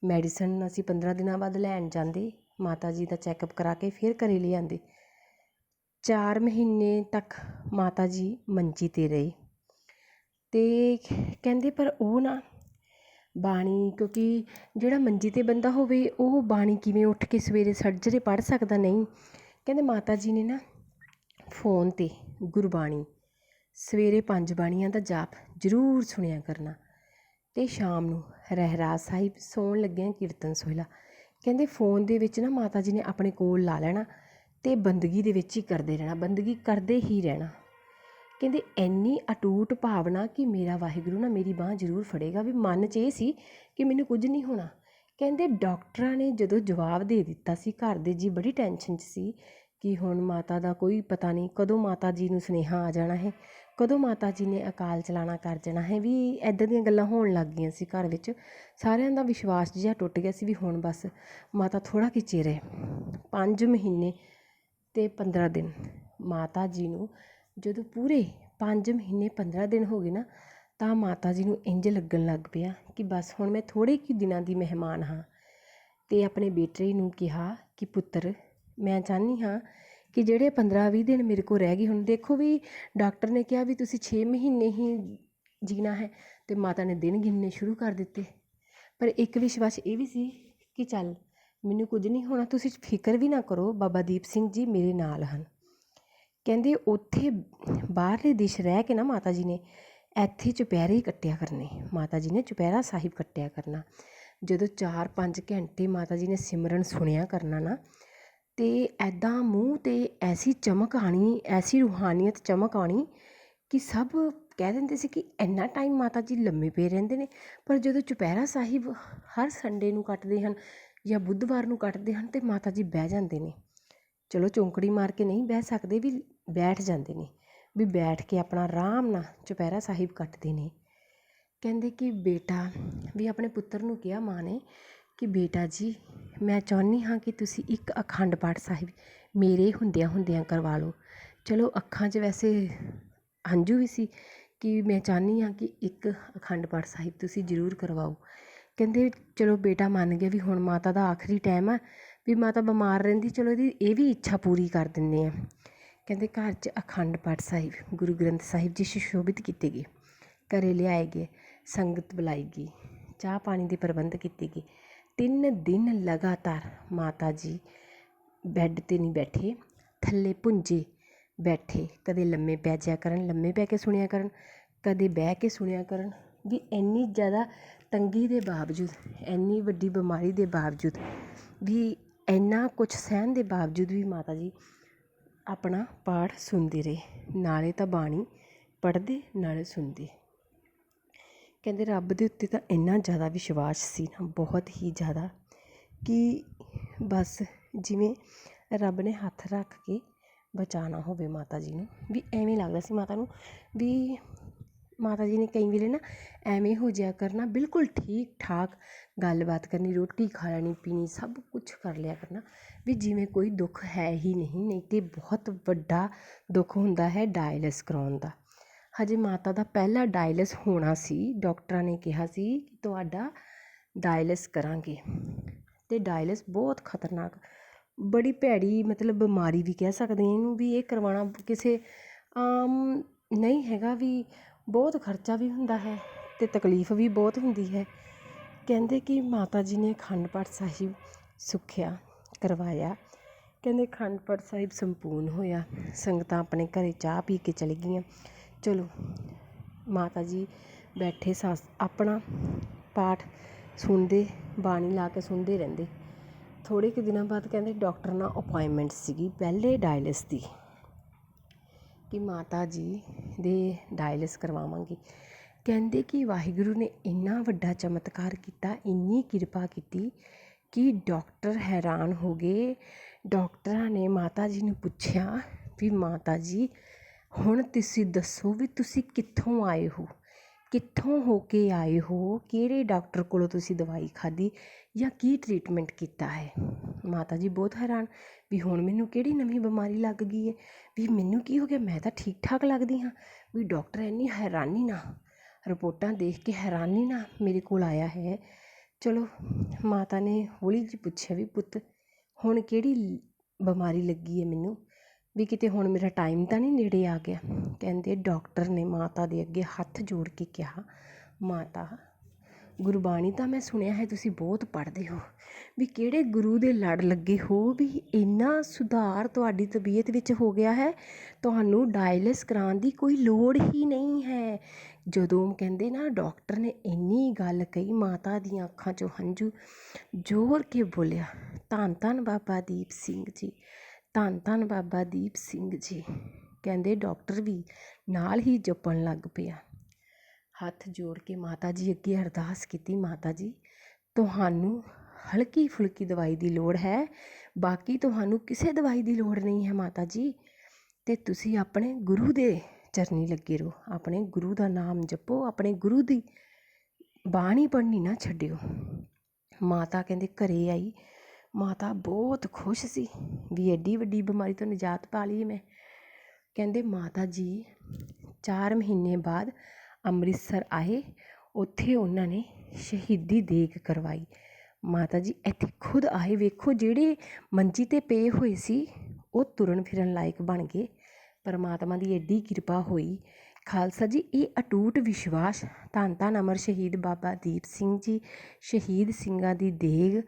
ਮੈਡੀਸਨ ਅਸੀਂ 15 ਦਿਨਾਂ ਬਾਅਦ ਲੈਣ ਜਾਂਦੇ, ਮਾਤਾ ਜੀ ਦਾ ਚੈੱਕਅਪ ਕਰਾ ਕੇ ਫਿਰ ਘਰ ਲਿਆਂਦੇ ਚਾਰ ਮਹੀਨੇ ਤੱਕ ਮਾਤਾ ਜੀ ਮੰਜੀ 'ਤੇ ਰਹੇ। ਅਤੇ ਕਹਿੰਦੇ ਪਰ ਉਹ ਨਾ ਬਾਣੀ, ਕਿਉਂਕਿ ਜਿਹੜਾ ਮੰਜੀ 'ਤੇ ਬੰਦਾ ਹੋਵੇ, ਉਹ ਬਾਣੀ ਕਿਵੇਂ ਉੱਠ ਕੇ ਸਵੇਰੇ ਸੱਜਰੇ ਪੜ੍ਹ ਸਕਦਾ ਨਹੀਂ। ਕਹਿੰਦੇ ਮਾਤਾ ਜੀ ਨੇ ਨਾ ਫੋਨ 'ਤੇ ਗੁਰਬਾਣੀ, ਸਵੇਰੇ ਪੰਜ ਬਾਣੀਆਂ ਦਾ ਜਾਪ ਜ਼ਰੂਰ ਸੁਣਿਆ ਕਰਨਾ ਅਤੇ ਸ਼ਾਮ ਨੂੰ ਰਹਿਰਾਸ ਸਾਹਿਬ ਸੌਣ ਲੱਗਿਆਂ ਕੀਰਤਨ ਸੋਹਿਲਾ। ਕਹਿੰਦੇ ਫੋਨ ਦੇ ਵਿੱਚ ਨਾ ਮਾਤਾ ਜੀ ਨੇ ਆਪਣੇ ਕੋਲ ਲਾ ਲੈਣਾ ਅਤੇ ਬੰਦਗੀ ਦੇ ਵਿੱਚ ਹੀ ਕਰਦੇ ਰਹਿਣਾ, ਬੰਦਗੀ ਕਰਦੇ ਹੀ ਰਹਿਣਾ। ਕਹਿੰਦੇ ਇੰਨੀ ਅਟੂਟ ਭਾਵਨਾ ਕਿ ਮੇਰਾ ਵਾਹਿਗੁਰੂ ਨਾ ਮੇਰੀ ਬਾਂਹ ਜ਼ਰੂਰ ਫੜੇਗਾ ਵੀ ਮਨ 'ਚ ਇਹ ਸੀ ਕਿ ਮੈਨੂੰ ਕੁਝ ਨਹੀਂ ਹੋਣਾ। ਕਹਿੰਦੇ ਡਾਕਟਰਾਂ ਨੇ ਜਦੋਂ ਜਵਾਬ ਦੇ ਦਿੱਤਾ ਸੀ, ਘਰ ਦੇ ਜੀ ਬੜੀ ਟੈਨਸ਼ਨ 'ਚ ਸੀ ਕਿ ਹੁਣ ਮਾਤਾ ਦਾ ਕੋਈ ਪਤਾ ਨਹੀਂ ਕਦੋਂ ਮਾਤਾ ਜੀ ਨੂੰ ਸੁਨੇਹਾ ਆ ਜਾਣਾ ਹੈ, ਕਦੋਂ ਮਾਤਾ ਜੀ ਨੇ ਅਕਾਲ ਚਲਾਣਾ ਕਰ ਜਾਣਾ ਹੈ, ਵੀ ਇੱਦਾਂ ਦੀਆਂ ਗੱਲਾਂ ਹੋਣ ਲੱਗ ਗਈਆਂ ਸੀ ਘਰ ਵਿੱਚ। ਸਾਰਿਆਂ ਦਾ ਵਿਸ਼ਵਾਸ ਜਿਹਾ ਟੁੱਟ ਗਿਆ ਸੀ ਵੀ ਹੁਣ ਬਸ ਮਾਤਾ ਥੋੜਾ ਕਿ ਚਿਰ ਹੈ। 5 ਮਹੀਨੇ ਤੇ 15 ਦਿਨ ਮਾਤਾ ਜੀ ਨੂੰ ਜਦੋਂ ਪੂਰੇ 5 ਮਹੀਨੇ 15 ਦਿਨ ਹੋ ਗਏ ਨਾ ਤਾਂ ਮਾਤਾ ਜੀ ਨੂੰ ਇੰਝ ਲੱਗਣ ਲੱਗ ਪਿਆ ਕਿ ਬਸ ਹੁਣ ਮੈਂ ਥੋੜ੍ਹੇ ਕੁ ਦਿਨਾਂ ਦੀ ਮਹਿਮਾਨ ਹਾਂ। ਅਤੇ ਆਪਣੇ ਬੇਟੇ ਨੂੰ ਕਿਹਾ ਕਿ, ਪੁੱਤਰ, ਮੈਂ ਚਾਹੁੰਦੀ ਹਾਂ ਕਿ ਜਿਹੜੇ 15-20 ਦਿਨ ਮੇਰੇ ਕੋਲ ਰਹਿ ਗਏ ਹੁਣ, ਦੇਖੋ ਵੀ ਡਾਕਟਰ ਨੇ ਕਿਹਾ ਵੀ ਤੁਸੀਂ ਛੇ ਮਹੀਨੇ ਹੀ ਜੀਣਾ ਹੈ ਅਤੇ ਮਾਤਾ ਨੇ ਦਿਨ ਗਿਣਨੇ ਸ਼ੁਰੂ ਕਰ ਦਿੱਤੇ। ਪਰ ਇੱਕ ਵਿਸ਼ਵਾਸ ਇਹ ਵੀ ਸੀ ਕਿ ਚੱਲ, ਮੈਨੂੰ ਕੁਝ ਨਹੀਂ ਹੋਣਾ, ਤੁਸੀਂ ਫਿਕਰ ਵੀ ਨਾ ਕਰੋ, ਬਾਬਾ ਦੀਪ ਸਿੰਘ ਜੀ ਮੇਰੇ ਨਾਲ ਹਨ। ਕਹਿੰਦੇ ਉੱਥੇ ਬਾਹਰਲੇ ਦੇਸ਼ ਰਹਿ ਕੇ ਨਾ ਮਾਤਾ ਜੀ ਨੇ ਇੱਥੇ ਚੁਪਹਿਰੇ ਕੱਟਿਆ ਕਰਨੇ ਮਾਤਾ ਜੀ ਨੇ ਚੁਪਹਿਰਾ ਸਾਹਿਬ ਕੱਟਿਆ ਕਰਨਾ। ਜਦੋਂ 4-5 ਘੰਟੇ ਮਾਤਾ ਜੀ ਨੇ ਸਿਮਰਨ ਸੁਣਿਆ ਕਰਨਾ ਨਾ, ਤੇ ਇੱਦਾਂ ਮੂੰਹ ਤੇ ਐਸੀ ਚਮਕ ਆਉਣੀ ਐਸੀ ਰੂਹਾਨੀਅਤ ਚਮਕ ਆਉਣੀ ਕਿ ਸਭ ਕਹਿ ਦਿੰਦੇ ਸੀ ਕਿ ਇੰਨਾ ਟਾਈਮ ਮਾਤਾ ਜੀ ਲੰਮੇ ਪਏ ਰਹਿੰਦੇ ਨੇ। ਪਰ ਜਦੋਂ ਚੁਪਹਿਰਾ ਸਾਹਿਬ ਹਰ ਸੰਡੇ ਨੂੰ ਕੱਟਦੇ ਹਨ ਜਾਂ ਬੁੱਧਵਾਰ ਨੂੰ ਕੱਟਦੇ ਹਨ ਤੇ ਮਾਤਾ ਜੀ ਬਹਿ ਜਾਂਦੇ ਨੇ। ਚਲੋ ਚੌਂਕੜੀ ਮਾਰ ਕੇ ਨਹੀਂ ਬਹਿ ਸਕਦੇ ਵੀ ਬੈਠ ਜਾਂਦੇ ਨੇ। ਵੀ ਬੈਠ ਕੇ ਆਪਣਾ ਆਰਾਮ ਨਾਲ ਚੁਪਹਿਰਾ ਸਾਹਿਬ ਕੱਟਦੇ ਨੇ। ਕਹਿੰਦੇ ਕਿ ਬੇਟਾ, ਵੀ ਆਪਣੇ ਪੁੱਤਰ ਨੂੰ ਕਿਹਾ ਮਾਂ ਨੇ ਕਿ ਬੇਟਾ ਜੀ, ਮੈਂ ਚਾਹੁੰਦੀ ਹਾਂ ਕਿ ਤੁਸੀਂ ਇੱਕ ਅਖੰਡ ਪਾਠ ਸਾਹਿਬ ਮੇਰੇ ਹੁੰਦਿਆਂ ਹੁੰਦਿਆਂ ਕਰਵਾ ਲਓ। ਚਲੋ ਅੱਖਾਂ 'ਚ ਵੈਸੇ ਹੰਝੂ ਵੀ ਸੀ ਕਿ ਮੈਂ ਚਾਹੁੰਦੀ ਹਾਂ ਕਿ ਇੱਕ ਅਖੰਡ ਪਾਠ ਸਾਹਿਬ ਤੁਸੀਂ ਜ਼ਰੂਰ ਕਰਵਾਓ। ਕਹਿੰਦੇ ਚਲੋ ਬੇਟਾ ਮੰਨ ਗਿਆ ਵੀ ਹੁਣ ਮਾਤਾ ਦਾ ਆਖਰੀ ਟਾਈਮ ਆ, ਵੀ ਮਾਤਾ ਬਿਮਾਰ ਰਹਿੰਦੀ, ਚਲੋ ਇਹਦੀ ਇਹ ਵੀ ਇੱਛਾ ਪੂਰੀ ਕਰ ਦਿੰਦੇ ਆ। ਕਹਿੰਦੇ ਘਰ 'ਚ ਅਖੰਡ ਪਾਠ ਸਾਹਿਬ, ਗੁਰੂ ਗ੍ਰੰਥ ਸਾਹਿਬ ਜੀ ਸੁਸ਼ੋਭਿਤ ਕੀਤੇ ਗਏ। ਘਰ ਲਿਆਏ ਗਏ, ਸੰਗਤ ਬੁਲਾਈ ਗਈ, ਚਾਹ ਪਾਣੀ ਦੇ ਪ੍ਰਬੰਧ ਕੀਤੇ ਗਏ। ਤਿੰਨ ਦਿਨ ਲਗਾਤਾਰ ਮਾਤਾ ਜੀ ਬੈੱਡ 'ਤੇ ਨਹੀਂ ਬੈਠੇ, ਥੱਲੇ ਭੁੰਜੇ ਬੈਠੇ, ਕਦੇ ਲੰਮੇ ਪੈ ਜਿਆ ਕਰਨ, ਲੰਮੇ ਪੈ ਕੇ ਸੁਣਿਆ ਕਰਨ, ਕਦੇ ਬਹਿ ਕੇ ਸੁਣਿਆ ਕਰਨ ਵੀ ਇੰਨੀ ਜ਼ਿਆਦਾ ਤੰਗੀ ਦੇ ਬਾਵਜੂਦ, ਇੰਨੀ ਵੱਡੀ ਬਿਮਾਰੀ ਦੇ ਬਾਵਜੂਦ ਵੀ ਇੰਨਾ ਕੁਛ ਸਹਿਣ ਦੇ ਬਾਵਜੂਦ ਵੀ ਮਾਤਾ ਜੀ ਆਪਣਾ ਪਾਠ ਸੁਣਦੇ ਰਹੇ। ਨਾਲੇ ਤਾਂ ਬਾਣੀ ਪੜ੍ਹਦੇ, ਨਾਲੇ ਸੁਣਦੇ। ਕਹਿੰਦੇ, ਰੱਬ ਦੇ ਉੱਤੇ ਤਾਂ ਇੰਨਾ ਜ਼ਿਆਦਾ ਵਿਸ਼ਵਾਸ ਸੀ ਨਾ, ਬਹੁਤ ਹੀ ਜ਼ਿਆਦਾ ਕਿ ਬਸ ਜਿਵੇਂ ਰੱਬ ਨੇ ਹੱਥ ਰੱਖ ਕੇ ਬਚਾਉਣਾ ਹੋਵੇ ਮਾਤਾ ਜੀ ਨੂੰ, ਵੀ ਐਵੇਂ ਲੱਗਦਾ ਸੀ ਮਾਤਾ ਨੂੰ ਵੀ ਮਾਤਾ ਜੀ ਨੇ ਕਈ ਵੇਲੇ ਨਾ ਐਵੇਂ ਹੋ ਜਿਆ ਕਰਨਾ ਬਿਲਕੁਲ ਠੀਕ ਠਾਕ ਗੱਲਬਾਤ ਕਰਨੀ, ਰੋਟੀ ਖਾ ਲੈਣੀ, ਪੀਣੀ, ਸਭ ਕੁਛ ਕਰ ਲਿਆ ਕਰਨਾ, ਵੀ ਜਿਵੇਂ ਕੋਈ ਦੁੱਖ ਹੈ ਹੀ ਨਹੀਂ ਨਹੀਂ ਤਾਂ ਬਹੁਤ ਵੱਡਾ ਦੁੱਖ ਹੁੰਦਾ ਹੈ ਡਾਇਲਿਸ ਕਰਵਾਉਣ ਦਾ। ਹਜੇ ਮਾਤਾ ਦਾ ਪਹਿਲਾ ਡਾਇਲਿਸ ਹੋਣਾ ਸੀ, ਡਾਕਟਰਾਂ ਨੇ ਕਿਹਾ ਸੀ ਕਿ ਤੁਹਾਡਾ ਡਾਇਲਿਸ ਕਰਾਂਗੇ। ਅਤੇ ਡਾਇਲਿਸ ਬਹੁਤ ਖਤਰਨਾਕ, ਬੜੀ ਭੈੜੀ ਮਤਲਬ ਬਿਮਾਰੀ ਵੀ ਕਹਿ ਸਕਦੇ ਇਹਨੂੰ ਵੀ ਇਹ ਕਰਵਾਉਣਾ ਕਿਸੇ, ਆਮ ਨਹੀਂ ਹੈਗਾ ਵੀ ਬਹੁਤ ਖਰਚਾ ਵੀ ਹੁੰਦਾ ਹੈ ਅਤੇ ਤਕਲੀਫ ਵੀ ਬਹੁਤ ਹੁੰਦੀ ਹੈ। ਕਹਿੰਦੇ ਕਿ ਮਾਤਾ ਜੀ ਨੇ ਅਖੰਡ ਪਾਠ ਸਾਹਿਬ ਸੁੱਖਿਆ ਕਰਵਾਇਆ। ਕਹਿੰਦੇ ਅਖੰਡ ਪਾਠ ਸਾਹਿਬ ਸੰਪੂਰਨ ਹੋਇਆ। ਸੰਗਤਾਂ ਆਪਣੇ ਘਰ ਚਾਹ ਪੀ ਕੇ ਚਲੇ ਗਈਆਂ। ਚਲੋ, ਮਾਤਾ ਜੀ ਬੈਠੇ ਸਾਸ, ਆਪਣਾ ਪਾਠ ਸੁਣਦੇ, ਬਾਣੀ ਲਾ ਕੇ ਸੁਣਦੇ ਰਹਿੰਦੇ। ਥੋੜ੍ਹੇ ਕੁ ਦਿਨਾਂ ਬਾਅਦ ਕਹਿੰਦੇ ਡਾਕਟਰ ਨਾਲ ਅਪੁਆਇੰਟਮੈਂਟ ਸੀਗੀ, ਪਹਿਲੇ ਡਾਇਲਿਸ ਦੀ। ਕਿ ਮਾਤਾ ਜੀ ਦੇ ਡਾਇਲਿਸ ਕਰਵਾਵਾਂਗੀ। ਕਹਿੰਦੇ ਕਿ ਵਾਹਿਗੁਰੂ ਨੇ ਇੰਨਾ ਵੱਡਾ ਚਮਤਕਾਰ ਕੀਤਾ, ਇੰਨੀ ਕਿਰਪਾ ਕੀਤੀ ਕਿ ਡਾਕਟਰ ਹੈਰਾਨ ਹੋ ਗਏ। ਡਾਕਟਰਾਂ ਨੇ ਮਾਤਾ ਜੀ ਨੂੰ ਪੁੱਛਿਆ ਵੀ ਮਾਤਾ ਜੀ, ਹੁਣ ਤੁਸੀਂ ਦੱਸੋ ਵੀ ਤੁਸੀਂ ਕਿੱਥੋਂ ਆਏ ਹੋ? ਕਿੱਥੋਂ ਹੋ ਕੇ ਆਏ ਹੋ? ਕਿਹੜੇ ਡਾਕਟਰ ਕੋਲੋਂ ਤੁਸੀਂ ਦਵਾਈ ਖਾਧੀ ਜਾਂ ਕੀ ਟਰੀਟਮੈਂਟ ਕੀਤਾ ਹੈ? ਮਾਤਾ ਜੀ ਬਹੁਤ ਹੈਰਾਨ ਵੀ ਹੁਣ ਮੈਨੂੰ ਕਿਹੜੀ ਨਵੀਂ ਬਿਮਾਰੀ ਲੱਗ ਗਈ ਹੈ? ਵੀ ਮੈਨੂੰ ਕੀ ਹੋ ਗਿਆ? ਮੈਂ ਤਾਂ ਠੀਕ ਠਾਕ ਲੱਗਦੀ ਹਾਂ। ਵੀ ਡਾਕਟਰ ਇੰਨੀ ਹੈਰਾਨੀ ਨਾਲ ਰਿਪੋਰਟਾਂ ਦੇਖ ਕੇ ਹੈਰਾਨੀ ਨਾਲ ਮੇਰੇ ਕੋਲ ਆਇਆ ਹੈ। ਚਲੋ, ਮਾਤਾ ਨੇ ਹੌਲੀ ਜਿਹੀ ਪੁੱਛਿਆ ਵੀ ਪੁੱਤ, ਹੁਣ ਕਿਹੜੀ ਬਿਮਾਰੀ ਲੱਗੀ ਹੈ ਮੈਨੂੰ? ਵੀ ਕਿਤੇ ਹੁਣ ਮੇਰਾ ਟਾਈਮ ਤਾਂ ਨਹੀਂ ਨੇੜੇ ਆ ਗਿਆ। ਕਹਿੰਦੇ ਡਾਕਟਰ ਨੇ ਮਾਤਾ ਦੇ ਅੱਗੇ ਹੱਥ ਜੋੜ ਕੇ ਕਿਹਾ, ਮਾਤਾ, ਗੁਰਬਾਣੀ ਤਾਂ ਮੈਂ ਸੁਣਿਆ ਹੈ, ਤੁਸੀਂ ਬਹੁਤ ਪੜ੍ਹਦੇ ਹੋ। ਵੀ ਕਿਹੜੇ ਗੁਰੂ ਦੇ ਲੜ ਲੱਗੇ ਹੋ ਵੀ ਇੰਨਾ ਸੁਧਾਰ ਤੁਹਾਡੀ ਤਬੀਅਤ ਵਿੱਚ ਹੋ ਗਿਆ ਹੈ? ਤੁਹਾਨੂੰ ਡਾਇਲਿਸ ਕਰਾਉਣ ਦੀ ਕੋਈ ਲੋੜ ਹੀ ਨਹੀਂ ਹੈ। ਜਦੋਂ ਕਹਿੰਦੇ ਨਾ ਡਾਕਟਰ ਨੇ ਇੰਨੀ ਗੱਲ ਕਹੀ, ਮਾਤਾ ਦੀਆਂ ਅੱਖਾਂ 'ਚੋਂ ਹੰਝੂ ਜ਼ੋਰ ਕੇ ਬੋਲਿਆ ਧੰਨ ਧੰਨ ਬਾਬਾ ਦੀਪ ਸਿੰਘ ਜੀ ਧੰਨ ਧੰਨ ਬਾਬਾ ਦੀਪ ਸਿੰਘ ਜੀ। ਕਹਿੰਦੇ ਡਾਕਟਰ ਵੀ ਨਾਲ ਹੀ ਜਪਣ ਲੱਗ ਪਿਆ। ਹੱਥ ਜੋੜ ਕੇ ਮਾਤਾ ਜੀ ਅੱਗੇ ਅਰਦਾਸ ਕੀਤੀ, ਮਾਤਾ ਜੀ, ਤੁਹਾਨੂੰ ਹਲਕੀ ਫੁਲਕੀ ਦਵਾਈ ਦੀ ਲੋੜ ਹੈ, ਬਾਕੀ ਤੁਹਾਨੂੰ ਕਿਸੇ ਦਵਾਈ ਦੀ ਲੋੜ ਨਹੀਂ ਹੈ ਮਾਤਾ ਜੀ। ਤੇ ਤੁਸੀਂ ਆਪਣੇ ਗੁਰੂ ਦੇ ਚਰਨੀ ਲੱਗੇ ਰਹੋ, ਆਪਣੇ ਗੁਰੂ ਦਾ ਨਾਮ ਜਪੋ, ਆਪਣੇ ਗੁਰੂ ਦੀ ਬਾਣੀ ਪੜ੍ਹਨੀ ਨਾ ਛੱਡਿਓ। ਮਾਤਾ ਕਹਿੰਦੇ ਘਰੇ ਆਈ ਮਾਤਾ ਬਹੁਤ ਖੁਸ਼ ਸੀ ਵੀ ਐਡੀ ਵੱਡੀ ਬਿਮਾਰੀ ਤੋਂ ਨਿਜਾਤ ਪਾ ਲਈ ਮੈਂ। ਕਹਿੰਦੇ, ਮਾਤਾ ਜੀ, ਚਾਰ ਮਹੀਨੇ ਬਾਅਦ ਅੰਮ੍ਰਿਤਸਰ ਆਏ, ਉੱਥੇ ਉਹਨਾਂ ਨੇ ਸ਼ਹੀਦੀ ਦੇਗ ਕਰਵਾਈ। ਮਾਤਾ ਜੀ, ਇੱਥੇ ਖੁਦ ਆਏ, ਵੇਖੋ ਜਿਹੜੇ ਮੰਜੀ ਤੇ ਪਏ ਹੋਏ ਸੀ, ਉਹ ਤੁਰਨ ਫਿਰਨ ਲਾਇਕ ਬਣ ਗਏ। ਪਰਮਾਤਮਾ ਦੀ ਐਡੀ ਕਿਰਪਾ ਹੋਈ। ਖਾਲਸਾ ਜੀ, ਇਹ ਅਟੂਟ ਵਿਸ਼ਵਾਸ ਧੰਨ ਧੰਨ ਅਮਰ ਸ਼ਹੀਦ ਬਾਬਾ ਦੀਪ ਸਿੰਘ ਜੀ, ਸ਼ਹੀਦ ਸਿੰਘਾਂ ਦੀ ਦੇਗ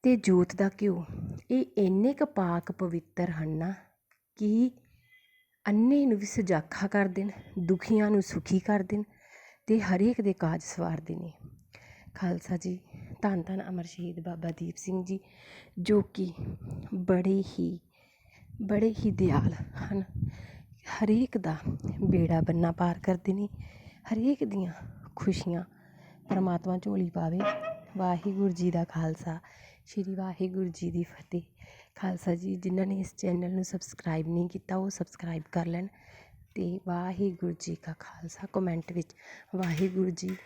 ਅਤੇ ਜੋਤ ਦਾ ਘਿਓ। ਇਹ ਇੰਨੇ ਕੁ ਪਾਕ ਪਵਿੱਤਰ ਹਨ ਨਾ ਕਿ ਅੰਨ੍ਹੇ ਨੂੰ ਵੀ ਸੁਜਾਖਾ ਕਰ ਦੇਣ, ਦੁਖੀਆਂ ਨੂੰ ਸੁਖੀ ਕਰ ਦੇਣ ਅਤੇ ਹਰੇਕ ਦੇ ਕਾਜ ਸਵਾਰਦੇ ਨੇ ਖਾਲਸਾ ਜੀ, ਧੰਨ ਧੰਨ ਅਮਰ ਸ਼ਹੀਦ ਬਾਬਾ ਦੀਪ ਸਿੰਘ ਜੀ, ਜੋ ਕਿ ਬੜੇ ਹੀ ਬੜੇ ਹੀ ਦਿਆਲ ਹਨ। ਹਰੇਕ ਦਾ ਬੇੜਾ ਬੰਨਾ ਪਾਰ ਕਰਦੇ ਨੇ, ਹਰੇਕ ਦੀਆਂ ਖੁਸ਼ੀਆਂ ਪਰਮਾਤਮਾ ਝੋਲੀ ਪਾਵੇ। ਵਾਹਿਗੁਰੂ ਜੀ ਦਾ ਖਾਲਸਾ। ਸ਼੍ਰੀ ਵਾਹਿਗੁਰੂ ਜੀ ਦੀ ਫਤਿਹ। ਖਾਲਸਾ ਜੀ, ਜਿਨ੍ਹਾਂ ਨੇ ਇਸ ਚੈਨਲ ਨੂੰ ਸਬਸਕ੍ਰਾਈਬ ਨਹੀਂ ਕੀਤਾ, ਉਹ ਸਬਸਕ੍ਰਾਈਬ ਕਰ ਲੈਣ ਅਤੇ ਵਾਹਿਗੁਰੂ ਜੀ ਕਾ ਖਾਲਸਾ ਕਮੈਂਟ ਵਿੱਚ ਵਾਹਿਗੁਰੂ ਜੀ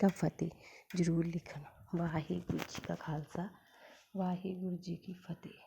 ਕਾ ਫਤਿਹ ਜ਼ਰੂਰ ਲਿਖਣ। ਵਾਹਿਗੁਰੂ ਜੀ ਕਾ ਖਾਲਸਾ, ਵਾਹਿਗੁਰੂ ਜੀ ਕੀ ਫਤਿਹ।